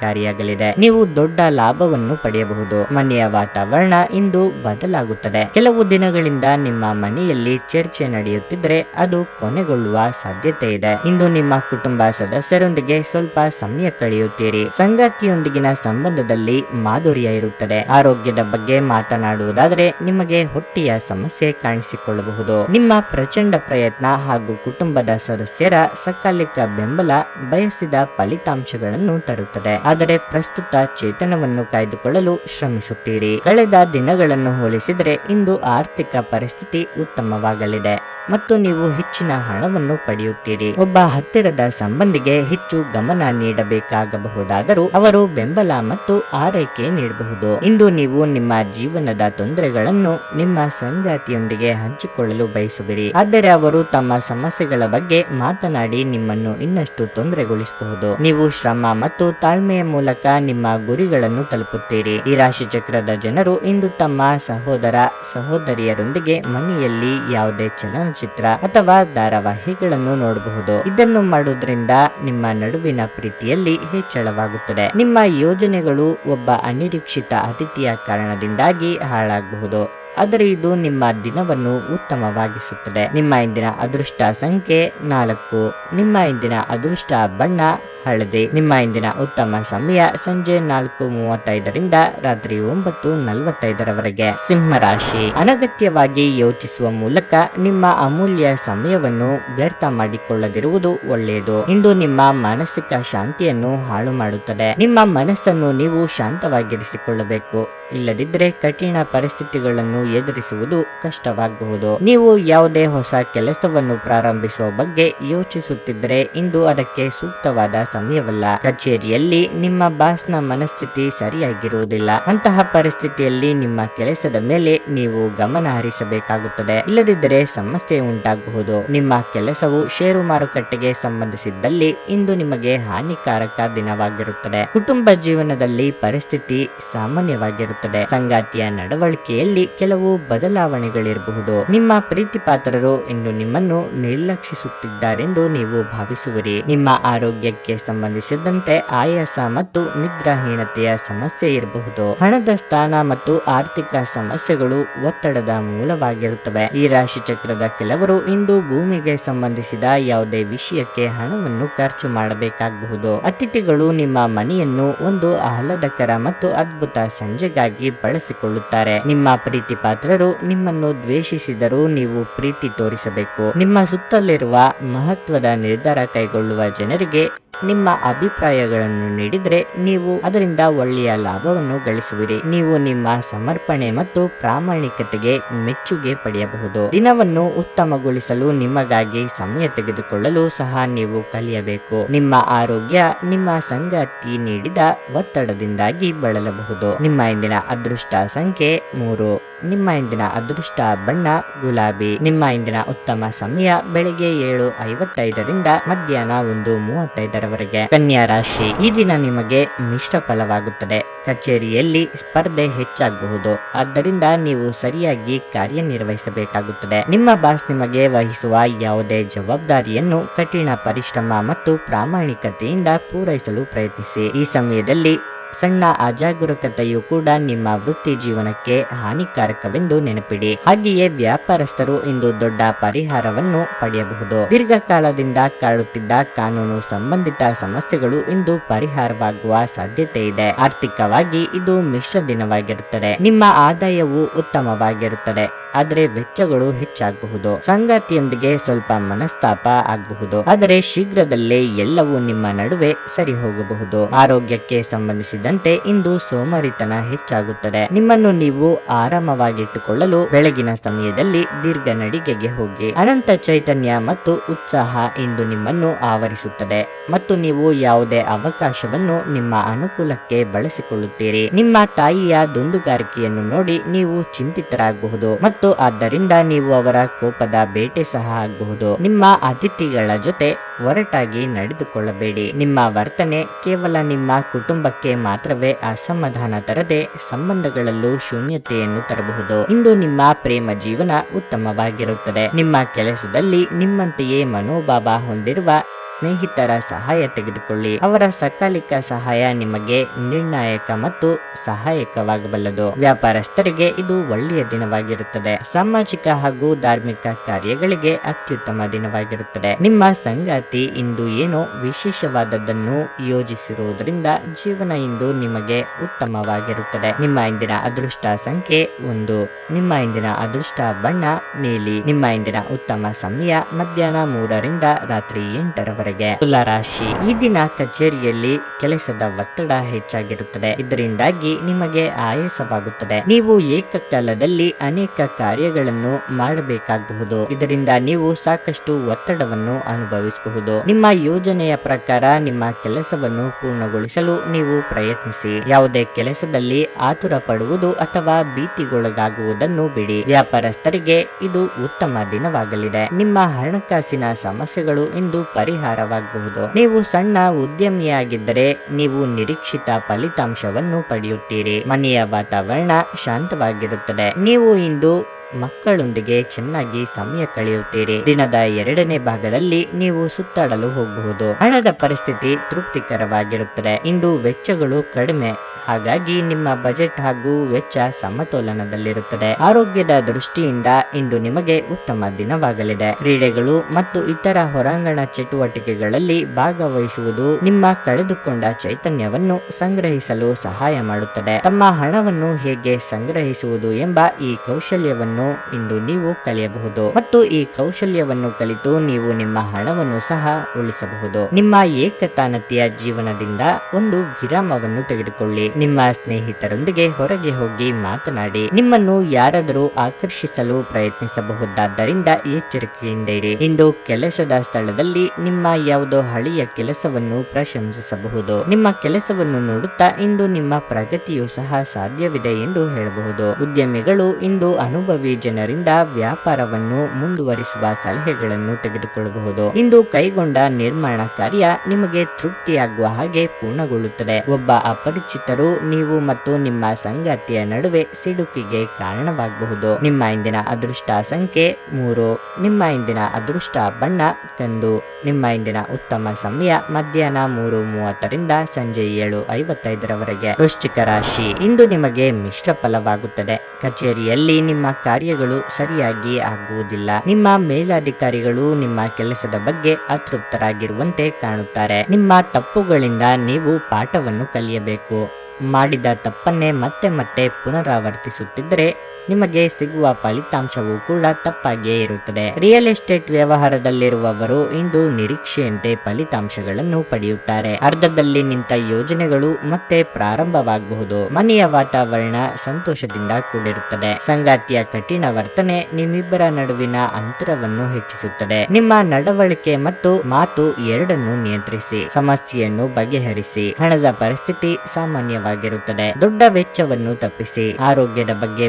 ಪ್ರಯೋಜನಕಾರಿಯಾಗಲಿದೆ ನೀವು ದೊಡ್ಡ ಲಾಭವನ್ನು ಪಡೆಯಬಹುದು. ಮನೆಯ ವಾತಾವರಣ ಇಂದು ಬದಲಾಗುತ್ತದೆ. ಕೆಲವು ದಿನಗಳಿಂದ ನಿಮ್ಮ ಮನೆಯಲ್ಲಿ ಚರ್ಚೆ ನಡೆಯುತ್ತಿದ್ರೆ ಅದು ಕೊನೆಗೊಳ್ಳುವ ಸಾಧ್ಯತೆ ಇದೆ. ಇಂದು ನಿಮ್ಮ ಕುಟುಂಬ ಸದಸ್ಯರೊಂದಿಗೆ ಸ್ವಲ್ಪ ಸಮಯ ಕಳೆಯುತ್ತೀರಿ. ಸಂಗಾತಿಯೊಂದಿಗಿನ ಸಂಬಂಧದಲ್ಲಿ ಮಾಧುರ್ಯ ಇರುತ್ತದೆ. ಆರೋಗ್ಯದ ಬಗ್ಗೆ ಮಾತನಾಡುವುದಾದರೆ ನಿಮಗೆ ಹೊಟ್ಟೆಯ ಸಮಸ್ಯೆ ಕಾಣಿಸಿಕೊಳ್ಳಬಹುದು. ನಿಮ್ಮ ಪ್ರಚಂಡ ಪ್ರಯತ್ನ ಹಾಗೂ ಕುಟುಂಬದ ಸದಸ್ಯರ ಸಕಾಲಿಕ ಬೆಂಬಲ ಬಯಸಿದ ಫಲಿತಾಂಶಗಳನ್ನು ತರುತ್ತದೆ. ಆದರೆ ಪ್ರಸ್ತುತ ಚೇತನವನ್ನು ಕಾಯ್ದುಕೊಳ್ಳಲು ಶ್ರಮಿಸುತ್ತೀರಿ. ಕಳೆದ ದಿನಗಳನ್ನು ಹೋಲಿಸಿದರೆ ಇಂದು ಆರ್ಥಿಕ ಪರಿಸ್ಥಿತಿ ಉತ್ತಮವಾಗಲಿದೆ. ಮತ್ತು ನೀವು ಹೆಚ್ಚಿನ ಹಣವನ್ನು ಪಡೆಯುತ್ತೀರಿ. ಒಬ್ಬ ಹತ್ತಿರದ ಸಂಬಂಧಿಗೆ ಹೆಚ್ಚು ಗಮನ ನೀಡಬೇಕಾಗಬಹುದಾದರೂ ಅವರು ಬೆಂಬಲ ಮತ್ತು ಆರೈಕೆ ನೀಡಬಹುದು. ಇಂದು ನೀವು ನಿಮ್ಮ ಜೀವನದ ತೊಂದರೆಗಳನ್ನು ನಿಮ್ಮ ಸಂಗಾತಿಯೊಂದಿಗೆ ಹಂಚಿಕೊಳ್ಳಲು ಬಯಸುವಿರಿ. ಆದರೆ ಅವರು ತಮ್ಮ ಸಮಸ್ಯೆಗಳ ಬಗ್ಗೆ ಮಾತನಾಡಿ ನಿಮ್ಮನ್ನು ಇನ್ನಷ್ಟು ತೊಂದರೆಗೊಳಿಸಬಹುದು. ನೀವು ಶ್ರಮ ಮತ್ತು ತಾಳ್ಮೆಯ ಮೂಲಕ ನಿಮ್ಮ ಗುರಿಗಳನ್ನು ತಲುಪುತ್ತೀರಿ. ಈ ರಾಶಿ ಚಕ್ರದ ಜನರು ಇಂದು ತಮ್ಮ ಸಹೋದರ ಸಹೋದರಿಯರೊಂದಿಗೆ ಮನೆಯಲ್ಲಿ ಯಾವುದೇ ಚಲನಚಿತ್ರ ಅಥವಾ ಧಾರಾವಾಹಿಗಳನ್ನು ನೋಡಬಹುದು. ಇದನ್ನು ಮಾಡುವುದರಿಂದ ನಿಮ್ಮ ನಡುವಿನ ಪ್ರೀತಿಯಲ್ಲಿ ಹೆಚ್ಚಳವಾಗುತ್ತದೆ. ನಿಮ್ಮ ಯೋಜನೆಗಳು ಒಬ್ಬ ಅನಿರೀಕ್ಷಿತ ಅತಿಥಿಯ ಕಾರಣದಿಂದಾಗಿ ಹಾಳಾಗಬಹುದು. ಆದರೆ ಇದು ನಿಮ್ಮ ದಿನವನ್ನು ಉತ್ತಮವಾಗಿಸುತ್ತದೆ. ನಿಮ್ಮ ಇಂದಿನ ಅದೃಷ್ಟ ಸಂಖ್ಯೆ ನಾಲ್ಕು. ನಿಮ್ಮ ಇಂದಿನ ಅದೃಷ್ಟ ಬಣ್ಣ ಹಳದಿ. ನಿಮ್ಮ ಇಂದಿನ ಉತ್ತಮ ಸಮಯ ಸಂಜೆ ನಾಲ್ಕು ಮೂವತ್ತೈದರಿಂದ ರಾತ್ರಿ ಒಂಬತ್ತು ನಲವತ್ತೈದರವರೆಗೆ. ಸಿಂಹ ರಾಶಿ. ಅನಗತ್ಯವಾಗಿ ಯೋಚಿಸುವ ಮೂಲಕ ನಿಮ್ಮ ಅಮೂಲ್ಯ ಸಮಯವನ್ನು ವ್ಯರ್ಥ ಮಾಡಿಕೊಳ್ಳದಿರುವುದು ಒಳ್ಳೆಯದು. ಇಂದು ನಿಮ್ಮ ಮಾನಸಿಕ ಶಾಂತಿಯನ್ನು ಹಾಳು ಮಾಡುತ್ತದೆ. ನಿಮ್ಮ ಮನಸ್ಸನ್ನು ನೀವು ಶಾಂತವಾಗಿರಿಸಿಕೊಳ್ಳಬೇಕು. ಇಲ್ಲದಿದ್ದರೆ ಕಠಿಣ ಪರಿಸ್ಥಿತಿಗಳನ್ನು ಎದುರಿಸುವುದು ಕಷ್ಟವಾಗಬಹುದು. ನೀವು ಯಾವುದೇ ಹೊಸ ಕೆಲಸವನ್ನು ಪ್ರಾರಂಭಿಸುವ ಬಗ್ಗೆ ಯೋಚಿಸುತ್ತಿದ್ದರೆ ಇಂದು ಅದಕ್ಕೆ ಸೂಕ್ತವಾದ ಸಮಯವಲ್ಲ. ಕಚೇರಿಯಲ್ಲಿ ನಿಮ್ಮ ಬಾಸ್ನ ಮನಸ್ಥಿತಿ ಸರಿಯಾಗಿರುವುದಿಲ್ಲ. ಅಂತಹ ಪರಿಸ್ಥಿತಿಯಲ್ಲಿ ನಿಮ್ಮ ಕೆಲಸದ ಮೇಲೆ ನೀವು ಗಮನ ಹರಿಸಬೇಕಾಗುತ್ತದೆ. ಇಲ್ಲದಿದ್ದರೆ ಸಮಸ್ಯೆ ಉಂಟಾಗಬಹುದು. ನಿಮ್ಮ ಕೆಲಸವು ಷೇರು ಮಾರುಕಟ್ಟೆಗೆ ಸಂಬಂಧಿಸಿದ್ದಲ್ಲಿ ಇಂದು ನಿಮಗೆ ಹಾನಿಕಾರಕ ದಿನವಾಗಿರುತ್ತದೆ. ಕುಟುಂಬ ಜೀವನದಲ್ಲಿ ಪರಿಸ್ಥಿತಿ ಸಾಮಾನ್ಯವಾಗಿರುತ್ತದೆ. ಸಂಗಾತಿಯ ನಡವಳಿಕೆಯಲ್ಲಿ ಕೆಲವು ಬದಲಾವಣೆಗಳಿರಬಹುದು. ನಿಮ್ಮ ಪ್ರೀತಿ ಪಾತ್ರರು ಇಂದು ನಿಮ್ಮನ್ನು ನಿರ್ಲಕ್ಷಿಸುತ್ತಿದ್ದಾರೆಂದು ನೀವು ಭಾವಿಸುವಿರಿ. ನಿಮ್ಮ ಆರೋಗ್ಯಕ್ಕೆ ಸಂಬಂಧಿಸಿದಂತೆ ಆಯಾಸ ಮತ್ತು ನಿದ್ರಾಹೀನತೆಯ ಸಮಸ್ಯೆ ಇರಬಹುದು. ಹಣದ ಸ್ಥಾನ ಮತ್ತು ಆರ್ಥಿಕ ಸಮಸ್ಯೆಗಳು ಒತ್ತಡದ ಮೂಲವಾಗಿರುತ್ತವೆ. ಈ ರಾಶಿ ಚಕ್ರದ ಕೆಲವರು ಇಂದು ಭೂಮಿಗೆ ಸಂಬಂಧಿಸಿದ ಯಾವುದೇ ವಿಷಯಕ್ಕೆ ಹಣವನ್ನು ಖರ್ಚು ಮಾಡಬೇಕಾಗಬಹುದು. ಅತಿಥಿಗಳು ನಿಮ್ಮ ಮನೆಯನ್ನು ಒಂದು ಆಹ್ಲಾದಕರ ಮತ್ತು ಅದ್ಭುತ ಸಂಜೆಗಾಗಿ ಬಳಸಿಕೊಳ್ಳುತ್ತಾರೆ. ನಿಮ್ಮ ಪ್ರೀತಿ ಪಾತ್ರರು ನಿಮ್ಮನ್ನು ದ್ವೇಷಿಸಿದರೂ ನೀವು ಪ್ರೀತಿ ತೋರಿಸಬೇಕು. ನಿಮ್ಮ ಸುತ್ತಲಿರುವ ಮಹತ್ವದ ನಿರ್ಧಾರ ಕೈಗೊಳ್ಳುವ ಜನರಿಗೆ ನಿಮ್ಮ ಅಭಿಪ್ರಾಯಗಳನ್ನು ನೀಡಿದರೆ ನೀವು ಅದರಿಂದ ಒಳ್ಳೆಯ ಲಾಭವನ್ನು ಗಳಿಸುವಿರಿ. ನೀವು ನಿಮ್ಮ ಸಮರ್ಪಣೆ ಮತ್ತು ಪ್ರಾಮಾಣಿಕತೆಗೆ ಮೆಚ್ಚುಗೆ ಪಡೆಯಬಹುದು. ದಿನವನ್ನು ಉತ್ತಮಗೊಳಿಸಲು ನಿಮಗಾಗಿ ಸಮಯ ತೆಗೆದುಕೊಳ್ಳಲು ಸಹ ನೀವು ಕಲಿಯಬೇಕು. ನಿಮ್ಮ ಆರೋಗ್ಯ, ನಿಮ್ಮ ಸಂಗಾತಿ ನೀಡಿದ ಒತ್ತಡದಿಂದಾಗಿ ಬಳಲಬಹುದು. ನಿಮ್ಮ ಇಂದಿನ ಅದೃಷ್ಟ ಸಂಖ್ಯೆ ಮೂರು. ನಿಮ್ಮ ಇಂದಿನ ಅದೃಷ್ಟ ಬಣ್ಣ, ಗುಲಾಬಿ. ನಿಮ್ಮ ಇಂದಿನ ಉತ್ತಮ ಸಮಯ ಬೆಳಿಗ್ಗೆ ಏಳು ಐವತ್ತೈದರಿಂದ ಮಧ್ಯಾಹ್ನ ಒಂದು ಮೂವತ್ತೈದರವರೆಗೆ. ಕನ್ಯಾ ರಾಶಿ, ಈ ದಿನ ನಿಮಗೆ ಮಿಶ್ರ ಫಲವಾಗುತ್ತದೆ. ಕಚೇರಿಯಲ್ಲಿ ಸ್ಪರ್ಧೆ ಹೆಚ್ಚಾಗಬಹುದು. ಆದ್ದರಿಂದ ನೀವು ಸರಿಯಾಗಿ ಕಾರ್ಯನಿರ್ವಹಿಸಬೇಕಾಗುತ್ತದೆ. ನಿಮ್ಮ ಬಾಸ್ ನಿಮಗೆ ವಹಿಸುವ ಯಾವುದೇ ಜವಾಬ್ದಾರಿಯನ್ನು ಕಠಿಣ ಪರಿಶ್ರಮ ಮತ್ತು ಪ್ರಾಮಾಣಿಕತೆಯಿಂದ ಪೂರೈಸಲು ಪ್ರಯತ್ನಿಸಿ. ಈ ಸಮಯದಲ್ಲಿ ಸಣ್ಣ ಅಜಾಗರೂಕತೆಯು ಕೂಡ ನಿಮ್ಮ ವೃತ್ತಿ ಜೀವನಕ್ಕೆ ಹಾನಿಕಾರಕವೆಂದು ನೆನಪಿಡಿ. ಹಾಗೆಯೇ ವ್ಯಾಪಾರಸ್ಥರು ಇಂದು ದೊಡ್ಡ ಪರಿಹಾರವನ್ನು ಪಡೆಯಬಹುದು. ದೀರ್ಘಕಾಲದಿಂದ ಕಾಡುತ್ತಿದ್ದ ಕಾನೂನು ಸಂಬಂಧಿತ ಸಮಸ್ಯೆಗಳು ಇಂದು ಪರಿಹಾರವಾಗುವ ಸಾಧ್ಯತೆ ಇದೆ. ಆರ್ಥಿಕವಾಗಿ ಇದು ಮಿಶ್ರ ದಿನವಾಗಿರುತ್ತದೆ. ನಿಮ್ಮ ಆದಾಯವು ಉತ್ತಮವಾಗಿರುತ್ತದೆ. ಆದರೆ ವೆಚ್ಚಗಳು ಹೆಚ್ಚಾಗಬಹುದು. ಸಂಗಾತಿಯೊಂದಿಗೆ ಸ್ವಲ್ಪ ಮನಸ್ತಾಪ ಆಗಬಹುದು. ಆದರೆ ಶೀಘ್ರದಲ್ಲೇ ಎಲ್ಲವೂ ನಿಮ್ಮ ನಡುವೆ ಸರಿ ಹೋಗಬಹುದು ಆರೋಗ್ಯಕ್ಕೆ ಸಂಬಂಧಿಸಿದಂತೆ ಇಂದು ಸೋಮಾರಿತನ ಹೆಚ್ಚಾಗುತ್ತದೆ. ನಿಮ್ಮನ್ನು ನೀವು ಆರಾಮವಾಗಿಟ್ಟುಕೊಳ್ಳಲು ಬೆಳಗಿನ ಸಮಯದಲ್ಲಿ ದೀರ್ಘ ನಡಿಗೆಗೆ ಹೋಗಿ. ಅನಂತ ಚೈತನ್ಯ ಮತ್ತು ಉತ್ಸಾಹ ಇಂದು ನಿಮ್ಮನ್ನು ಆವರಿಸುತ್ತದೆ. ಮತ್ತು ನೀವು ಯಾವುದೇ ಅವಕಾಶವನ್ನು ನಿಮ್ಮ ಅನುಕೂಲಕ್ಕೆ ಬಳಸಿಕೊಳ್ಳುತ್ತೀರಿ. ನಿಮ್ಮ ತಾಯಿಯ ದುಂದುಗಾರಿಕೆಯನ್ನು ನೋಡಿ ನೀವು ಚಿಂತಿತರಾಗಬಹುದು. ಮತ್ತು ಆದ್ದರಿಂದ ನೀವು ಅವರ ಕೋಪದ ಬೇಟೆ ಸಹ ಆಗಬಹುದು ನಿಮ್ಮ ಅತಿಥಿಗಳ ಜೊತೆ ಒರಟಾಗಿ ನಡೆದುಕೊಳ್ಳಬೇಡಿ. ನಿಮ್ಮ ವರ್ತನೆ ಕೇವಲ ನಿಮ್ಮ ಕುಟುಂಬಕ್ಕೆ ಮಾತ್ರವೇ ಅಸಮಾಧಾನ ತರದೆ ಸಂಬಂಧಗಳಲ್ಲೂ ಶೂನ್ಯತೆಯನ್ನು ತರಬಹುದು. ಇಂದು ನಿಮ್ಮ ಪ್ರೇಮ ಜೀವನ ಉತ್ತಮವಾಗಿರುತ್ತದೆ. ನಿಮ್ಮ ಕೆಲಸದಲ್ಲಿ ನಿಮ್ಮಂತೆಯೇ ಮನೋಭಾವ ಹೊಂದಿರುವ ಸ್ನೇಹಿತರ ಸಹಾಯ ತೆಗೆದುಕೊಳ್ಳಿ. ಅವರ ಸಕಾಲಿಕ ಸಹಾಯ ನಿಮಗೆ ನಿರ್ಣಾಯಕ ಮತ್ತು ಸಹಾಯಕವಾಗಬಲ್ಲದು. ವ್ಯಾಪಾರಸ್ಥರಿಗೆ ಇದು ಒಳ್ಳೆಯ ದಿನವಾಗಿರುತ್ತದೆ. ಸಾಮಾಜಿಕ ಹಾಗೂ ಧಾರ್ಮಿಕ ಕಾರ್ಯಗಳಿಗೆ ಅತ್ಯುತ್ತಮ ದಿನವಾಗಿರುತ್ತದೆ. ನಿಮ್ಮ ಸಂಗಾತಿ ಇಂದು ಏನೋ ವಿಶೇಷವಾದದ್ದನ್ನು ಯೋಜಿಸಿರುವುದರಿಂದ ಜೀವನ ಇಂದು ನಿಮಗೆ ಉತ್ತಮವಾಗಿರುತ್ತದೆ. ನಿಮ್ಮ ಇಂದಿನ ಅದೃಷ್ಟ ಸಂಖ್ಯೆ ಒಂದು. ನಿಮ್ಮ ಇಂದಿನ ಅದೃಷ್ಟ ಬಣ್ಣ, ನೀಲಿ. ನಿಮ್ಮ ಇಂದಿನ ಉತ್ತಮ ಸಮಯ ಮಧ್ಯಾಹ್ನ ಮೂರರಿಂದ ರಾತ್ರಿ ಎಂಟರವರೆಗೆ. ತುಲಾ ರಾಶಿ, ಈ ದಿನ ಕಚೇರಿಯಲ್ಲಿ ಕೆಲಸದ ಒತ್ತಡ ಹೆಚ್ಚಾಗಿರುತ್ತದೆ. ಇದರಿಂದಾಗಿ ನಿಮಗೆ ಆಯಾಸವಾಗುತ್ತದೆ. ನೀವು ಏಕಕಾಲದಲ್ಲಿ ಅನೇಕ ಕಾರ್ಯಗಳನ್ನು ಮಾಡಬೇಕಾಗಬಹುದು. ಇದರಿಂದ ನೀವು ಸಾಕಷ್ಟು ಒತ್ತಡವನ್ನು ಅನುಭವಿಸಬಹುದು. ನಿಮ್ಮ ಯೋಜನೆಯ ಪ್ರಕಾರ ನಿಮ್ಮ ಕೆಲಸವನ್ನು ಪೂರ್ಣಗೊಳಿಸಲು ನೀವು ಪ್ರಯತ್ನಿಸಿ. ಯಾವುದೇ ಕೆಲಸದಲ್ಲಿ ಆತುರ ಪಡುವುದು ಅಥವಾ ಭೀತಿಗೊಳಗಾಗುವುದನ್ನು ಬಿಡಿ. ವ್ಯಾಪಾರಸ್ಥರಿಗೆ ಇದು ಉತ್ತಮ ದಿನವಾಗಲಿದೆ. ನಿಮ್ಮ ಹಣಕಾಸಿನ ಸಮಸ್ಯೆಗಳು ಇಂದು ಪರಿಹಾರವಾಗಬಹುದು ನೀವು ಸಣ್ಣ ಉದ್ಯಮಿಯಾಗಿದ್ದರೆ ನೀವು ನಿರೀಕ್ಷಿತ ಫಲಿತಾಂಶವನ್ನು ಪಡೆಯುತ್ತೀರಿ. ಮನೆಯ ವಾತಾವರಣ ಶಾಂತವಾಗಿರುತ್ತದೆ. ನೀವು ಇಂದು ಮಕ್ಕಳೊಂದಿಗೆ ಚೆನ್ನಾಗಿ ಸಮಯ ಕಳೆಯುತ್ತೀರಿ. ದಿನದ ಎರಡನೇ ಭಾಗದಲ್ಲಿ ನೀವು ಸುತ್ತಾಡಲು ಹೋಗಬಹುದು. ಹಣದ ಪರಿಸ್ಥಿತಿ ತೃಪ್ತಿಕರವಾಗಿರುತ್ತದೆ. ಇಂದು ವೆಚ್ಚಗಳು ಕಡಿಮೆ. ಹಾಗಾಗಿ ನಿಮ್ಮ ಬಜೆಟ್ ಹಾಗೂ ವೆಚ್ಚ ಸಮತೋಲನದಲ್ಲಿರುತ್ತದೆ. ಆರೋಗ್ಯದ ದೃಷ್ಟಿಯಿಂದ ಇಂದು ನಿಮಗೆ ಉತ್ತಮ ದಿನವಾಗಲಿದೆ. ಕ್ರೀಡೆಗಳು ಮತ್ತು ಇತರ ಹೊರಾಂಗಣ ಚಟುವಟಿಕೆಗಳಲ್ಲಿ ಭಾಗವಹಿಸುವುದು ನಿಮ್ಮ ಕಳೆದುಕೊಂಡ ಚೈತನ್ಯವನ್ನು ಸಂಗ್ರಹಿಸಲು ಸಹಾಯ ಮಾಡುತ್ತದೆ. ತಮ್ಮ ಹಣವನ್ನು ಹೇಗೆ ಸಂಗ್ರಹಿಸುವುದು ಎಂಬ ಈ ಕೌಶಲ್ಯವನ್ನು ಇಂದು ನೀವು ಕಲಿಯಬಹುದು ಮತ್ತು ಈ ಕೌಶಲ್ಯವನ್ನು ಕಲಿತು ನೀವು ನಿಮ್ಮ ಹಣವನ್ನು ಸಹ ಉಳಿಸಬಹುದು. ನಿಮ್ಮ ಏಕತಾನತೆಯ ಜೀವನದಿಂದ ಒಂದು ವಿರಾಮವನ್ನು ತೆಗೆದುಕೊಳ್ಳಿ. ನಿಮ್ಮ ಸ್ನೇಹಿತರೊಂದಿಗೆ ಹೊರಗೆ ಹೋಗಿ ಮಾತನಾಡಿ. ನಿಮ್ಮನ್ನು ಯಾರಾದರೂ ಆಕರ್ಷಿಸಲು ಪ್ರಯತ್ನಿಸಬಹುದಾದ್ದರಿಂದ ಎಚ್ಚರಿಕೆಯಿಂದ ಇರಿ ಇಂದು ಕೆಲಸದ ಸ್ಥಳದಲ್ಲಿ ನಿಮ್ಮ ಯಾವುದೋ ಹಳೆಯ ಕೆಲಸವನ್ನು ಪ್ರಶಂಸಿಸಬಹುದು. ನಿಮ್ಮ ಕೆಲಸವನ್ನು ನೋಡುತ್ತಾ ಇಂದು ನಿಮ್ಮ ಪ್ರಗತಿಯು ಸಹ ಸಾಧ್ಯವಿದೆ ಎಂದು ಹೇಳಬಹುದು. ಉದ್ಯಮಿಗಳು ಇಂದು ಅನುಭವಿ ಜನರಿಂದ ವ್ಯಾಪಾರವನ್ನು ಮುಂದುವರಿಸುವ ಸಲಹೆಗಳನ್ನು ತೆಗೆದುಕೊಳ್ಳಬಹುದು. ಇಂದು ಕೈಗೊಂಡ ನಿರ್ಮಾಣ ಕಾರ್ಯ ನಿಮಗೆ ತೃಪ್ತಿಯಾಗುವ ಹಾಗೆ ಪೂರ್ಣಗೊಳ್ಳುತ್ತದೆ. ಒಬ್ಬ ಅಪರಿಚಿತರು ನೀವು ಮತ್ತು ನಿಮ್ಮ ಸಂಗಾತಿಯ ನಡುವೆ ಸಿಡುಕಿಗೆ ಕಾರಣವಾಗಬಹುದು. ನಿಮ್ಮ ಇಂದಿನ ಅದೃಷ್ಟ ಸಂಖ್ಯೆ ಮೂರು, ನಿಮ್ಮ ಇಂದಿನ ಅದೃಷ್ಟ ಬಣ್ಣ ಕಂದು, ನಿಮ್ಮ ಇಂದಿನ ಉತ್ತಮ ಸಮಯ ಮಧ್ಯಾಹ್ನ ಮೂರು ಮೂವತ್ತರಿಂದ ಸಂಜೆ ಏಳು ಐವತ್ತೈದರವರೆಗೆ. ವೃಶ್ಚಿಕ ರಾಶಿ ಇಂದು ನಿಮಗೆ ಮಿಶ್ರ ಫಲವಾಗುತ್ತದೆ. ಕಚೇರಿಯಲ್ಲಿ ನಿಮ್ಮ ಕಾರ್ಯಗಳು ಸರಿಯಾಗಿ ಆಗುವುದಿಲ್ಲ. ನಿಮ್ಮ ಮೇಲಾಧಿಕಾರಿಗಳು ನಿಮ್ಮ ಕೆಲಸದ ಬಗ್ಗೆ ಅತೃಪ್ತರಾಗಿರುವಂತೆ ಕಾಣುತ್ತಾರೆ. ನಿಮ್ಮ ತಪ್ಪುಗಳಿಂದ ನೀವು ಪಾಠವನ್ನು ಕಲಿಯಬೇಕು. ಮಾಡಿದ ತಪ್ಪನ್ನೇ ಮತ್ತೆ ಮತ್ತೆ ಪುನರಾವರ್ತಿಸುತ್ತಿದ್ದರೆ ನಿಮಗೆ ಸಿಗುವ ಫಲಿತಾಂಶವು ಕೂಡ ತಪ್ಪಾಗಿಯೇ ಇರುತ್ತದೆ. ರಿಯಲ್ ಎಸ್ಟೇಟ್ ವ್ಯವಹಾರದಲ್ಲಿರುವವರು ಇಂದು ನಿರೀಕ್ಷೆಯಂತೆ ಫಲಿತಾಂಶಗಳನ್ನು ಪಡೆಯುತ್ತಾರೆ. ಅರ್ಧದಲ್ಲಿ ನಿಂತ ಯೋಜನೆಗಳು ಮತ್ತೆ ಪ್ರಾರಂಭವಾಗಬಹುದು. ಮನೆಯ ವಾತಾವರಣ ಸಂತೋಷದಿಂದ ಕೂಡಿರುತ್ತದೆ. ಸಂಗಾತಿಯ ಕಠಿಣ ವರ್ತನೆ ನಿಮ್ಮಿಬ್ಬರ ನಡುವಿನ ಅಂತರವನ್ನು ಹೆಚ್ಚಿಸುತ್ತದೆ. ನಿಮ್ಮ ನಡವಳಿಕೆ ಮತ್ತು ಮಾತು ಎರಡನ್ನು ನಿಯಂತ್ರಿಸಿ, ಸಮಸ್ಯೆಯನ್ನು ಬಗೆಹರಿಸಿ, ಹಣದ ಪರಿಸ್ಥಿತಿ ಸಾಮಾನ್ಯವಾಗಿರುತ್ತದೆ. ದೊಡ್ಡ ವೆಚ್ಚವನ್ನು ತಪ್ಪಿಸಿ, ಆರೋಗ್ಯದ ಬಗ್ಗೆ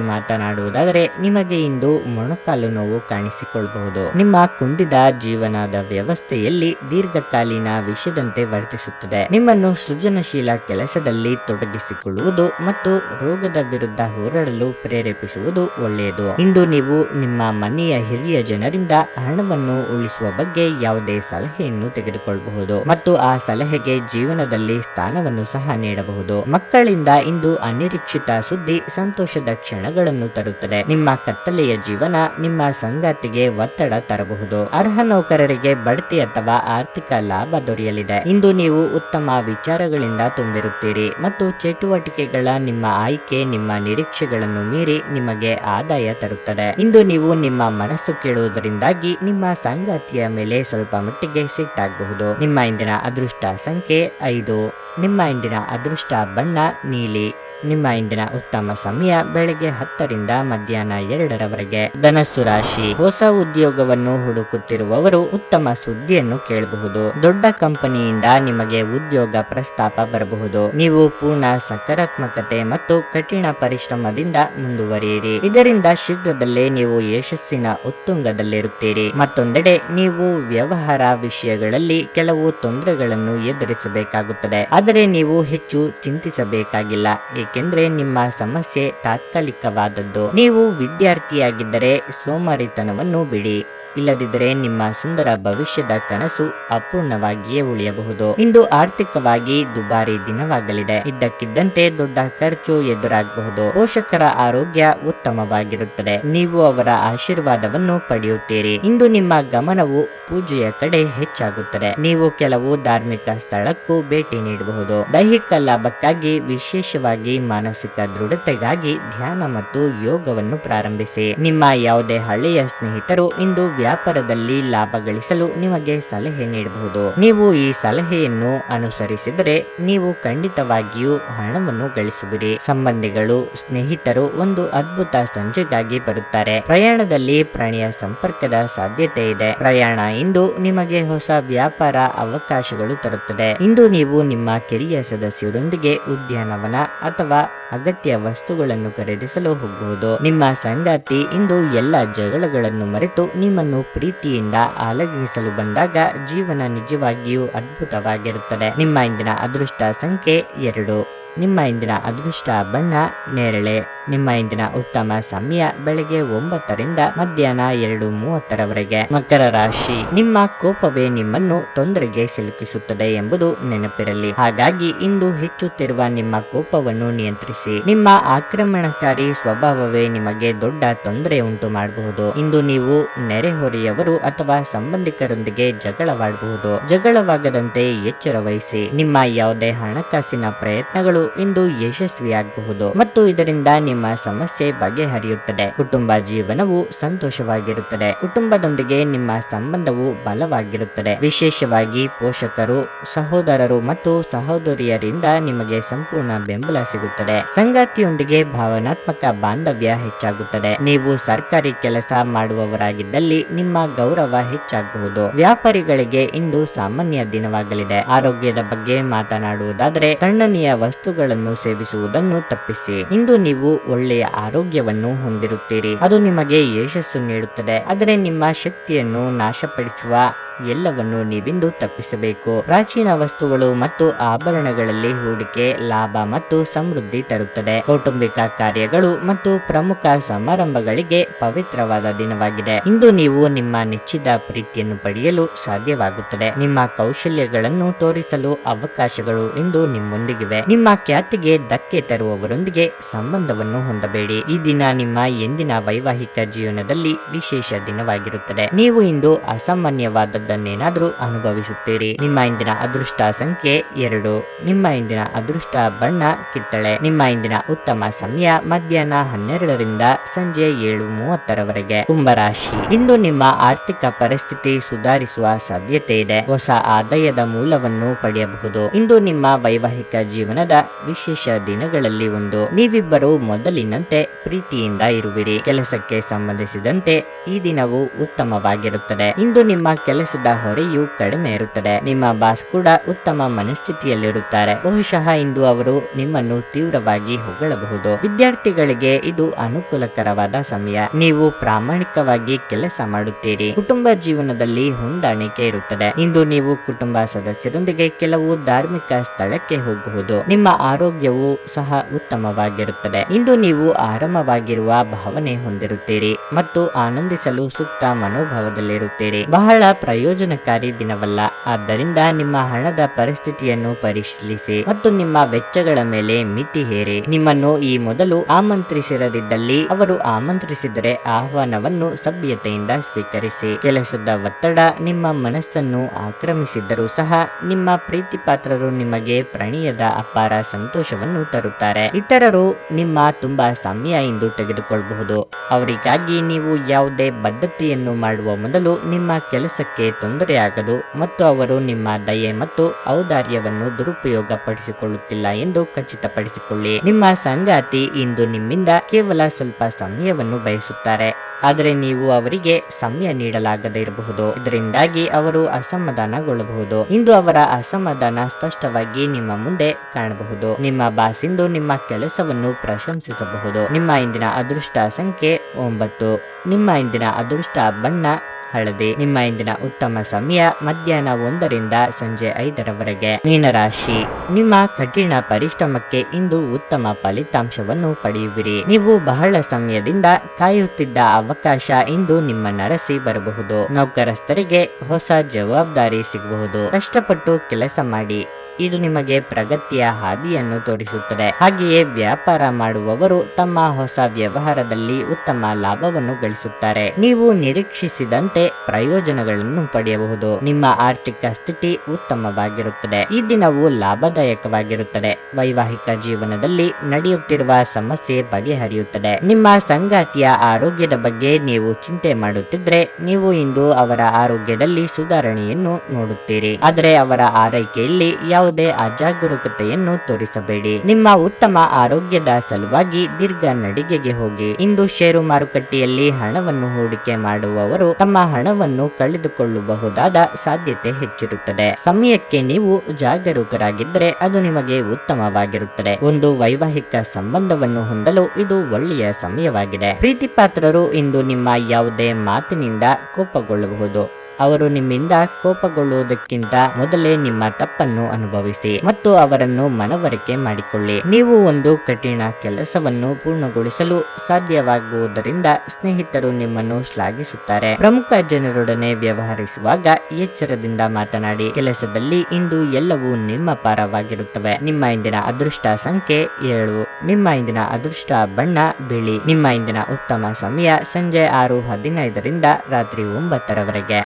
ಮಾತನಾಡುವುದಾದರೆ ನಿಮಗೆ ಇಂದು ಮೊಣಕಾಲು ನೋವು ಕಾಣಿಸಿಕೊಳ್ಳಬಹುದು. ನಿಮ್ಮ ಕುಂದಿದ ಜೀವನದ ವ್ಯವಸ್ಥೆಯಲ್ಲಿ ದೀರ್ಘಕಾಲೀನ ವಿಷದಂತೆ ವರ್ತಿಸುತ್ತದೆ. ನಿಮ್ಮನ್ನು ಸೃಜನಶೀಲ ಕೆಲಸದಲ್ಲಿ ತೊಡಗಿಸಿಕೊಳ್ಳುವುದು ಮತ್ತು ರೋಗದ ವಿರುದ್ಧ ಹೋರಾಡಲು ಪ್ರೇರೇಪಿಸುವುದು ಒಳ್ಳೆಯದು. ಇಂದು ನೀವು ನಿಮ್ಮ ಮನೆಯ ಹಿರಿಯ ಜನರಿಂದ ಹಣವನ್ನು ಉಳಿಸುವ ಬಗ್ಗೆ ಯಾವುದೇ ಸಲಹೆಯನ್ನು ತೆಗೆದುಕೊಳ್ಳಬಹುದು ಮತ್ತು ಆ ಸಲಹೆಗೆ ಜೀವನದಲ್ಲಿ ಸ್ಥಾನವನ್ನು ಸಹ ನೀಡಬಹುದು. ಮಕ್ಕಳಿಂದ ಇಂದು ಅನಿರೀಕ್ಷಿತ ಸುದ್ದಿ, ಸಂತೋಷದ ಕ್ಷಣಗಳನ್ನು ತರುತ್ತದೆ. ನಿಮ್ಮ ಕತ್ತಲೆಯ ಜೀವನ ನಿಮ್ಮ ಸಂಗಾತಿಗೆ ಒತ್ತಡ ತರಬಹುದು. ಅರ್ಹ ನೌಕರರಿಗೆ ಬಡ್ತಿ ಅಥವಾ ಆರ್ಥಿಕ ಲಾಭ ದೊರೆಯಲಿದೆ. ಇಂದು ನೀವು ಉತ್ತಮ ವಿಚಾರಗಳಿಂದ ತುಂಬಿರುತ್ತೀರಿ ಮತ್ತು ಚಟುವಟಿಕೆಗಳ ನಿಮ್ಮ ಆಯ್ಕೆ, ನಿಮ್ಮ ನಿರೀಕ್ಷೆಗಳನ್ನು ಮೀರಿ ನಿಮಗೆ ಆದಾಯ ತರುತ್ತದೆ. ಇಂದು ನೀವು ನಿಮ್ಮ ಮನಸ್ಸು ಕೇಳುವುದರಿಂದಾಗಿ ನಿಮ್ಮ ಸಂಗಾತಿಯ ಮೇಲೆ ಸ್ವಲ್ಪ ಮಟ್ಟಿಗೆ ಸಿಟ್ಟಾಗಬಹುದು. ನಿಮ್ಮ ಇಂದಿನ ಅದೃಷ್ಟ ಸಂಖ್ಯೆ ಐದು. ನಿಮ್ಮ ಇಂದಿನ ಅದೃಷ್ಟ ಬಣ್ಣ ನೀಲಿ. ನಿಮ್ಮ ಇಂದಿನ ಉತ್ತಮ ಸಮಯ ಬೆಳಿಗ್ಗೆ ಹತ್ತರಿಂದ ಮಧ್ಯಾಹ್ನ ಎರಡರವರೆಗೆ. ಧನಸ್ಸು ರಾಶಿ. ಹೊಸ ಉದ್ಯೋಗವನ್ನು ಹುಡುಕುತ್ತಿರುವವರು ಉತ್ತಮ ಸುದ್ದಿಯನ್ನು ಕೇಳಬಹುದು. ದೊಡ್ಡ ಕಂಪನಿಯಿಂದ ನಿಮಗೆ ಉದ್ಯೋಗ ಪ್ರಸ್ತಾಪ ಬರಬಹುದು. ನೀವು ಪೂರ್ಣ ಸಕಾರಾತ್ಮಕತೆ ಮತ್ತು ಕಠಿಣ ಪರಿಶ್ರಮದಿಂದ ಮುಂದುವರಿಯಿರಿ. ಇದರಿಂದ ಶೀಘ್ರದಲ್ಲೇ ನೀವು ಯಶಸ್ಸಿನ ಉತ್ತುಂಗದಲ್ಲಿರುತ್ತೀರಿ. ಮತ್ತೊಂದೆಡೆ, ನೀವು ವ್ಯವಹಾರ ವಿಷಯಗಳಲ್ಲಿ ಕೆಲವು ತೊಂದರೆಗಳನ್ನು ಎದುರಿಸಬೇಕಾಗುತ್ತದೆ. ಆದರೆ ನೀವು ಹೆಚ್ಚು ಚಿಂತಿಸಬೇಕಾಗಿಲ್ಲ. ಏಕೆಂದ್ರೆ ನಿಮ್ಮ ಸಮಸ್ಯೆ ತಾತ್ಕಾಲಿಕವಾದದ್ದು. ನೀವು ವಿದ್ಯಾರ್ಥಿಯಾಗಿದ್ದರೆ ಸೋಮಾರಿತನವನ್ನು ಬಿಡಿ. ಇಲ್ಲದಿದ್ದರೆ ನಿಮ್ಮ ಸುಂದರ ಭವಿಷ್ಯದ ಕನಸು ಅಪೂರ್ಣವಾಗಿಯೇ ಉಳಿಯಬಹುದು. ಇಂದು ಆರ್ಥಿಕವಾಗಿ ದುಬಾರಿ ದಿನವಾಗಲಿದೆ. ಇದ್ದಕ್ಕಿದ್ದಂತೆ ದೊಡ್ಡ ಖರ್ಚು ಎದುರಾಗಬಹುದು. ಪೋಷಕರ ಆರೋಗ್ಯ ಉತ್ತಮವಾಗಿರುತ್ತದೆ. ನೀವು ಅವರ ಆಶೀರ್ವಾದವನ್ನು ಪಡೆಯುತ್ತೀರಿ. ಇಂದು ನಿಮ್ಮ ಗಮನವು ಪೂಜೆಯ ಕಡೆ ಹೆಚ್ಚಾಗುತ್ತದೆ. ನೀವು ಕೆಲವು ಧಾರ್ಮಿಕ ಸ್ಥಳಕ್ಕೂ ಭೇಟಿ ನೀಡಬಹುದು. ದೈಹಿಕ ಲಾಭಕ್ಕಾಗಿ, ವಿಶೇಷವಾಗಿ ಮಾನಸಿಕ ದೃಢತೆಗಾಗಿ ಧ್ಯಾನ ಮತ್ತು ಯೋಗವನ್ನು ಪ್ರಾರಂಭಿಸಿ. ನಿಮ್ಮ ಯಾವುದೇ ಹಳೆಯ ಸ್ನೇಹಿತರು ಇಂದು ವ್ಯಾಪಾರದಲ್ಲಿ ಲಾಭ ಗಳಿಸಲು ನಿಮಗೆ ಸಲಹೆ ನೀಡಬಹುದು. ನೀವು ಈ ಸಲಹೆಯನ್ನು ಅನುಸರಿಸಿದರೆ ನೀವು ಖಂಡಿತವಾಗಿಯೂ ಹಣವನ್ನು ಗಳಿಸುವಿರಿ. ಸಂಬಂಧಿಗಳು, ಸ್ನೇಹಿತರು ಒಂದು ಅದ್ಭುತ ಸಂಜೆಗಾಗಿ ಬರುತ್ತಾರೆ. ಪ್ರಯಾಣದಲ್ಲಿ ಪ್ರಾಣಿಯ ಸಂಪರ್ಕದ ಸಾಧ್ಯತೆ ಇದೆ. ಪ್ರಯಾಣ ಇಂದು ನಿಮಗೆ ಹೊಸ ವ್ಯಾಪಾರ ಅವಕಾಶಗಳು ತರುತ್ತದೆ. ಇಂದು ನೀವು ನಿಮ್ಮ ಕಿರಿಯ ಸದಸ್ಯರೊಂದಿಗೆ ಉದ್ಯಾನವನ ಅಥವಾ ಅಗತ್ಯ ವಸ್ತುಗಳನ್ನು ಖರೀದಿಸಲು ಹೋಗಬಹುದು. ನಿಮ್ಮ ಸಂಗಾತಿ ಇಂದು ಎಲ್ಲ ಜಗಳಗಳನ್ನು ಮರೆತು ನಿಮ್ಮನ್ನು ಪ್ರೀತಿಯಿಂದ ಆಲಗಿಸಲು ಬಂದಾಗ ಜೀವನ ನಿಜವಾಗಿಯೂ ಅದ್ಭುತವಾಗಿರುತ್ತದೆ. ನಿಮ್ಮ ಇಂದಿನ ಅದೃಷ್ಟ ಸಂಖ್ಯೆ ಎರಡು. ನಿಮ್ಮ ಇಂದಿನ ಅದೃಷ್ಟ ಬಣ್ಣ, ನೇರಳೆ. ನಿಮ್ಮ ಇಂದಿನ ಉತ್ತಮ ಸಮಯ ಬೆಳಗ್ಗೆ ಒಂಬತ್ತರಿಂದ ಮಧ್ಯಾಹ್ನ ಎರಡು ಮೂವತ್ತರವರೆಗೆ. ಮಕರ ರಾಶಿ. ನಿಮ್ಮ ಕೋಪವೇ ನಿಮ್ಮನ್ನು ತೊಂದರೆಗೆ ಸಿಲುಕಿಸುತ್ತದೆ ಎಂಬುದು ನೆನಪಿರಲಿ. ಹಾಗಾಗಿ ಇಂದು ಹೆಚ್ಚುತ್ತಿರುವ ನಿಮ್ಮ ಕೋಪವನ್ನು ನಿಯಂತ್ರಿಸಿ. ನಿಮ್ಮ ಆಕ್ರಮಣಕಾರಿ ಸ್ವಭಾವವೇ ನಿಮಗೆ ದೊಡ್ಡ ತೊಂದರೆ ಉಂಟು ಮಾಡಬಹುದು. ಇಂದು ನೀವು ನೆರೆಹೊರೆಯವರು ಅಥವಾ ಸಂಬಂಧಿಕರೊಂದಿಗೆ ಜಗಳವಾಡಬಹುದು. ಜಗಳವಾಗದಂತೆ ಎಚ್ಚರ ವಹಿಸಿ. ನಿಮ್ಮ ಯಾವುದೇ ಹಣಕಾಸಿನ ಪ್ರಯತ್ನಗಳು ಇಂದು ಯಶಸ್ವಿಯಾಗಬಹುದು. ಮತ್ತು ಇದರಿಂದ ನಿಮ್ಮ ಸಮಸ್ಯೆ ಬಗೆಹರಿಯುತ್ತದೆ. ಕುಟುಂಬ ಜೀವನವು ಸಂತೋಷವಾಗಿರುತ್ತದೆ. ಕುಟುಂಬದೊಂದಿಗೆ ನಿಮ್ಮ ಸಂಬಂಧವು ಬಲವಾಗಿರುತ್ತದೆ. ವಿಶೇಷವಾಗಿ ಪೋಷಕರು, ಸಹೋದರರು ಮತ್ತು ಸಹೋದರಿಯರಿಂದ ನಿಮಗೆ ಸಂಪೂರ್ಣ ಬೆಂಬಲ ಸಿಗುತ್ತದೆ. ಸಂಗಾತಿಯೊಂದಿಗೆ ಭಾವನಾತ್ಮಕ ಬಾಂಧವ್ಯ ಹೆಚ್ಚಾಗುತ್ತದೆ. ನೀವು ಸರ್ಕಾರಿ ಕೆಲಸ ಮಾಡುವವರಾಗಿದ್ದಲ್ಲಿ ನಿಮ್ಮ ಗೌರವ ಹೆಚ್ಚಾಗಬಹುದು. ವ್ಯಾಪಾರಿಗಳಿಗೆ ಇಂದು ಸಾಮಾನ್ಯ ದಿನವಾಗಲಿದೆ. ಆರೋಗ್ಯದ ಬಗ್ಗೆ ಮಾತನಾಡುವುದಾದರೆ ತಣ್ಣನೆಯ ವಸ್ತುಗಳನ್ನು ಸೇವಿಸುವುದನ್ನು ತಪ್ಪಿಸಿ. ಇಂದು ನೀವು ಒಳ್ಳೆಯ ಆರೋಗ್ಯವನ್ನು ಹೊಂದಿರುತ್ತೀರಿ. ಅದು ನಿಮಗೆ ಯಶಸ್ಸು ನೀಡುತ್ತದೆ. ಆದರೆ ನಿಮ್ಮ ಶಕ್ತಿಯನ್ನು ನಾಶಪಡಿಸುವ ಎಲ್ಲವನ್ನು ನೀವಿಂದು ತಪ್ಪಿಸಬೇಕು. ಪ್ರಾಚೀನ ವಸ್ತುಗಳು ಮತ್ತು ಆಭರಣಗಳಲ್ಲಿ ಹೂಡಿಕೆ, ಲಾಭ ಮತ್ತು ಸಮೃದ್ಧಿ ತರುತ್ತದೆ. ಕೌಟುಂಬಿಕ ಕಾರ್ಯಗಳು ಮತ್ತು ಪ್ರಮುಖ ಸಮಾರಂಭಗಳಿಗೆ ಪವಿತ್ರವಾದ ದಿನವಾಗಿದೆ. ಇಂದು ನೀವು ನಿಮ್ಮ ನೆಚ್ಚಿದ ಪ್ರೀತಿಯನ್ನು ಪಡೆಯಲು ಸಾಧ್ಯವಾಗುತ್ತದೆ. ನಿಮ್ಮ ಕೌಶಲ್ಯಗಳನ್ನು ತೋರಿಸಲು ಅವಕಾಶಗಳು ಇಂದು ನಿಮ್ಮೊಂದಿಗಿವೆ. ನಿಮ್ಮ ಖ್ಯಾತಿಗೆ ಧಕ್ಕೆ ತರುವವರೊಂದಿಗೆ ಸಂಬಂಧವನ್ನು ಹೊಂದಬೇಡಿ. ಈ ದಿನ ನಿಮ್ಮ ಎಂದಿನ ವೈವಾಹಿಕ ಜೀವನದಲ್ಲಿ ವಿಶೇಷ ದಿನವಾಗಿರುತ್ತದೆ. ನೀವು ಇಂದು ಅಸಾಮಾನ್ಯವಾದದ್ದನ್ನೇನಾದರೂ ಅನುಭವಿಸುತ್ತೀರಿ. ನಿಮ್ಮ ಇಂದಿನ ಅದೃಷ್ಟ ಸಂಖ್ಯೆ ಎರಡು. ನಿಮ್ಮ ಇಂದಿನ ಅದೃಷ್ಟ ಬಣ್ಣ ಕಿತ್ತಳೆ. ನಿಮ್ಮ ಇಂದಿನ ಉತ್ತಮ ಸಮಯ ಮಧ್ಯಾಹ್ನ ಹನ್ನೆರಡರಿಂದ ಸಂಜೆ ಏಳು ಮೂವತ್ತರವರೆಗೆ. ಕುಂಭರಾಶಿ. ಇಂದು ನಿಮ್ಮ ಆರ್ಥಿಕ ಪರಿಸ್ಥಿತಿ ಸುಧಾರಿಸುವ ಸಾಧ್ಯತೆ ಇದೆ. ಹೊಸ ಆದಾಯದ ಮೂಲವನ್ನು ಪಡೆಯಬಹುದು. ಇಂದು ನಿಮ್ಮ ವೈವಾಹಿಕ ಜೀವನದ ವಿಶೇಷ ದಿನಗಳಲ್ಲಿ ಒಂದು. ನೀವಿಬ್ಬರು ಮೊದಲಿನಂತೆ ಪ್ರೀತಿಯಿಂದ ಇರುವಿರಿ. ಕೆಲಸಕ್ಕೆ ಸಂಬಂಧಿಸಿದಂತೆ ಈ ದಿನವು ಉತ್ತಮವಾಗಿರುತ್ತದೆ. ಇಂದು ನಿಮ್ಮ ಕೆಲಸದ ಹೊರೆಯು ಕಡಿಮೆ ಇರುತ್ತದೆ. ನಿಮ್ಮ ಬಾಸ್ ಕೂಡ ಉತ್ತಮ ಮನಸ್ಥಿತಿಯಲ್ಲಿರುತ್ತಾರೆ. ಬಹುಶಃ ಇಂದು ಅವರು ನಿಮ್ಮನ್ನು ತೀವ್ರವಾಗಿ ಹೊಗಳಬಹುದು. ವಿದ್ಯಾರ್ಥಿಗಳಿಗೆ ಇದು ಅನುಕೂಲಕರವಾದ ಸಮಯ. ನೀವು ಪ್ರಾಮಾಣಿಕವಾಗಿ ಕೆಲಸ ಮಾಡುತ್ತೀರಿ. ಕುಟುಂಬ ಜೀವನದಲ್ಲಿ ಹೊಂದಾಣಿಕೆ ಇರುತ್ತದೆ. ಇಂದು ನೀವು ಕುಟುಂಬ ಸದಸ್ಯರೊಂದಿಗೆ ಕೆಲವು ಧಾರ್ಮಿಕ ಸ್ಥಳಕ್ಕೆ ಹೋಗಬಹುದು. ನಿಮ್ಮ ಆರೋಗ್ಯವು ಸಹ ಉತ್ತಮವಾಗಿರುತ್ತದೆ. ಇಂದು ಇಂದು ನೀವು ಆರಾಮವಾಗಿರುವ ಭಾವನೆ ಹೊಂದಿರುತ್ತೀರಿ ಮತ್ತು ಆನಂದಿಸಲು ಸೂಕ್ತ ಮನೋಭಾವದಲ್ಲಿರುತ್ತೀರಿ. ಬಹಳ ಪ್ರಯೋಜನಕಾರಿ ದಿನವಲ್ಲ. ಆದ್ದರಿಂದ ನಿಮ್ಮ ಹಣದ ಪರಿಸ್ಥಿತಿಯನ್ನು ಪರಿಶೀಲಿಸಿ ಮತ್ತು ನಿಮ್ಮ ವೆಚ್ಚಗಳ ಮೇಲೆ ಮಿತಿ ಹೇರಿ. ನಿಮ್ಮನ್ನು ಈ ಮೊದಲು ಆಮಂತ್ರಿಸಿರದಿದ್ದಲ್ಲಿ ಅವರು ಆಮಂತ್ರಿಸಿದರೆ ಆಹ್ವಾನವನ್ನು ಸಭ್ಯತೆಯಿಂದ ಸ್ವೀಕರಿಸಿ. ಕೆಲಸದ ಒತ್ತಡ ನಿಮ್ಮ ಮನಸ್ಸನ್ನು ಆಕ್ರಮಿಸಿದ್ದರೂ ಸಹ ನಿಮ್ಮ ಪ್ರೀತಿ ಪಾತ್ರರು ನಿಮಗೆ ಪ್ರಣಯದ ಅಪಾರ ಸಂತೋಷವನ್ನು ತರುತ್ತಾರೆ. ಇತರರು ನಿಮ್ಮ ತುಂಬಾ ಸಮಯ ಎಂದು ತೆಗೆದುಕೊಳ್ಳಬಹುದು ಅವರಿಗಾಗಿ ನೀವು ಯಾವುದೇ ಬದ್ಧತೆಯನ್ನು ಮಾಡುವ ಮೊದಲು ನಿಮ್ಮ ಕೆಲಸಕ್ಕೆ ತೊಂದರೆಯಾಗದು ಮತ್ತು ಅವರು ನಿಮ್ಮ ದಯೆ ಮತ್ತು ಔದಾರ್ಯವನ್ನು ದುರುಪಯೋಗ ಪಡಿಸಿಕೊಳ್ಳುತ್ತಿಲ್ಲ ಎಂದು ಖಚಿತಪಡಿಸಿಕೊಳ್ಳಿ. ನಿಮ್ಮ ಸಂಗಾತಿ ಇಂದು ನಿಮ್ಮಿಂದ ಕೇವಲ ಸ್ವಲ್ಪ ಸಮಯವನ್ನು ಬಯಸುತ್ತಾರೆ. ಆದರೆ ನೀವು ಅವರಿಗೆ ಸಮಯ ನೀಡಲಾಗದೇ ಇರಬಹುದು. ಇದರಿಂದಾಗಿ ಅವರು ಅಸಮಾಧಾನಗೊಳ್ಳಬಹುದು. ಇಂದು ಅವರ ಅಸಮಾಧಾನ ಸ್ಪಷ್ಟವಾಗಿ ನಿಮ್ಮ ಮುಂದೆ ಕಾಣಬಹುದು. ನಿಮ್ಮ ಬಾಸಿಂದು ನಿಮ್ಮ ಕೆಲಸವನ್ನು ಪ್ರಶಂಸಿಸಬಹುದು. ನಿಮ್ಮ ಇಂದಿನ ಅದೃಷ್ಟ ಸಂಖ್ಯೆ ಒಂಬತ್ತು. ನಿಮ್ಮ ಇಂದಿನ ಅದೃಷ್ಟ ಬಣ್ಣ ಹಳದಿ. ನಿಮ್ಮ ಇಂದಿನ ಉತ್ತಮ ಸಮಯ ಮಧ್ಯಾಹ್ನ ಒಂದರಿಂದ ಸಂಜೆ ಐದರವರೆಗೆ. ಮೀನರಾಶಿ. ನಿಮ್ಮ ಕಠಿಣ ಪರಿಶ್ರಮಕ್ಕೆ ಇಂದು ಉತ್ತಮ ಫಲಿತಾಂಶವನ್ನು ಪಡೆಯುವಿರಿ. ನೀವು ಬಹಳ ಸಮಯದಿಂದ ಕಾಯುತ್ತಿದ್ದ ಅವಕಾಶ ಇಂದು ನಿಮ್ಮ ನರಸಿ ಬರಬಹುದು. ನೌಕರಸ್ಥರಿಗೆ ಹೊಸ ಜವಾಬ್ದಾರಿ ಸಿಗಬಹುದು. ಕಷ್ಟಪಟ್ಟು ಕೆಲಸ ಮಾಡಿ. ಇದು ನಿಮಗೆ ಪ್ರಗತಿಯ ಹಾದಿಯನ್ನು ತೋರಿಸುತ್ತದೆ. ಹಾಗೆಯೇ ವ್ಯಾಪಾರ ಮಾಡುವವರು ತಮ್ಮ ಹೊಸ ವ್ಯವಹಾರದಲ್ಲಿ ಉತ್ತಮ ಲಾಭವನ್ನು ಗಳಿಸುತ್ತಾರೆ. ನೀವು ನಿರೀಕ್ಷಿಸಿದಂತೆ ಪ್ರಯೋಜನಗಳನ್ನು ಪಡೆಯಬಹುದು. ನಿಮ್ಮ ಆರ್ಥಿಕ ಸ್ಥಿತಿ ಉತ್ತಮವಾಗಿರುತ್ತದೆ. ಈ ದಿನವು ಲಾಭದಾಯಕವಾಗಿರುತ್ತದೆ. ವೈವಾಹಿಕ ಜೀವನದಲ್ಲಿ ನಡೆಯುತ್ತಿರುವ ಸಮಸ್ಯೆ ಬಗೆಹರಿಯುತ್ತದೆ. ನಿಮ್ಮ ಸಂಗಾತಿಯ ಆರೋಗ್ಯದ ಬಗ್ಗೆ ನೀವು ಚಿಂತೆ ಮಾಡುತ್ತಿದ್ರೆ ನೀವು ಇಂದು ಅವರ ಆರೋಗ್ಯದಲ್ಲಿ ಸುಧಾರಣೆಯನ್ನು ನೋಡುತ್ತೀರಿ. ಆದರೆ ಅವರ ಆರೈಕೆಯಲ್ಲಿ ಯಾವುದೇ ಅಜಾಗರೂಕತೆಯನ್ನು ತೋರಿಸಬೇಡಿ. ನಿಮ್ಮ ಉತ್ತಮ ಆರೋಗ್ಯದ ಸಲುವಾಗಿ ದೀರ್ಘ ನಡಿಗೆಗೆ ಹೋಗಿ. ಇಂದು ಷೇರು ಮಾರುಕಟ್ಟೆಯಲ್ಲಿ ಹಣವನ್ನು ಹೂಡಿಕೆ ಮಾಡುವವರು ತಮ್ಮ ಹಣವನ್ನು ಕಳೆದುಕೊಳ್ಳಬಹುದಾದ ಸಾಧ್ಯತೆ ಹೆಚ್ಚಿರುತ್ತದೆ. ಸಮಯಕ್ಕೆ ನೀವು ಜಾಗರೂಕರಾಗಿದ್ದರೆ ಅದು ನಿಮಗೆ ಉತ್ತಮವಾಗಿರುತ್ತದೆ. ಒಂದು ವೈವಾಹಿಕ ಸಂಬಂಧವನ್ನು ಹೊಂದಲು ಇದು ಒಳ್ಳೆಯ ಸಮಯವಾಗಿದೆ. ಪ್ರೀತಿ ಪಾತ್ರರು ಇಂದು ನಿಮ್ಮ ಯಾವುದೇ ಮಾತಿನಿಂದ ಕೋಪಗೊಳ್ಳಬಹುದು. ಅವರು ನಿಮ್ಮಿಂದ ಕೋಪಗೊಳ್ಳುವುದಕ್ಕಿಂತ ಮೊದಲೇ ನಿಮ್ಮ ತಪ್ಪನ್ನು ಅನುಭವಿಸಿ ಮತ್ತು ಅವರನ್ನು ಮನವರಿಕೆ ಮಾಡಿಕೊಳ್ಳಿ. ನೀವು ಒಂದು ಕಠಿಣ ಕೆಲಸವನ್ನು ಪೂರ್ಣಗೊಳಿಸಲು ಸಾಧ್ಯವಾಗುವುದರಿಂದ ಸ್ನೇಹಿತರು ನಿಮ್ಮನ್ನು ಶ್ಲಾಘಿಸುತ್ತಾರೆ. ಪ್ರಮುಖ ಜನರೊಡನೆ ವ್ಯವಹರಿಸುವಾಗ ಎಚ್ಚರದಿಂದ ಮಾತನಾಡಿ. ಕೆಲಸದಲ್ಲಿ ಇಂದು ಎಲ್ಲವೂ ನಿಮ್ಮ ಪಾರವಾಗಿರುತ್ತವೆ. ನಿಮ್ಮ ಇಂದಿನ ಅದೃಷ್ಟ ಸಂಖ್ಯೆ ಏಳು. ನಿಮ್ಮ ಇಂದಿನ ಅದೃಷ್ಟ ಬಣ್ಣ ಬಿಳಿ. ನಿಮ್ಮ ಇಂದಿನ ಉತ್ತಮ ಸಮಯ ಸಂಜೆ ಆರು ಹದಿನೈದರಿಂದ ರಾತ್ರಿ ಒಂಬತ್ತರವರೆಗೆ.